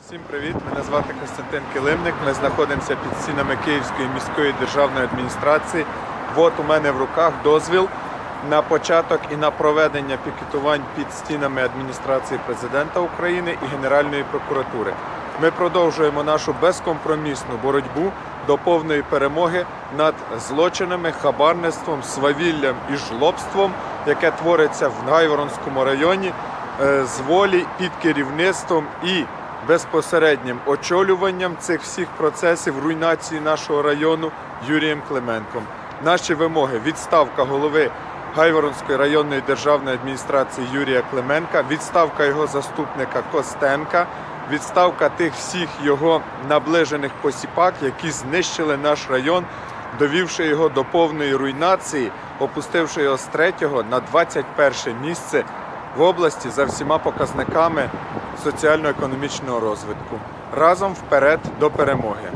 Всім привіт! Мене звати Костянтин Килимник. Ми знаходимося під стінами Київської міської державної адміністрації. От у мене в руках дозвіл на початок і на проведення пікетувань під стінами адміністрації президента України і Генеральної прокуратури. Ми продовжуємо нашу безкомпромісну боротьбу до повної перемоги над злочинами, хабарництвом, свавіллям і жлобством, яке твориться в Гайворонському районі е, з волі під керівництвом і безпосереднім очолюванням цих всіх процесів руйнації нашого району Юрієм Клименком. Наші вимоги відставка голови Гайворонської районної державної адміністрації Юрія Клименка, відставка його заступника Костенка, відставка тих всіх його наближених посіпак, які знищили наш район, довівши його до повної руйнації, опустивши його з третього на 21 місце в області за всіма показниками соціально-економічного розвитку. Разом вперед до перемоги.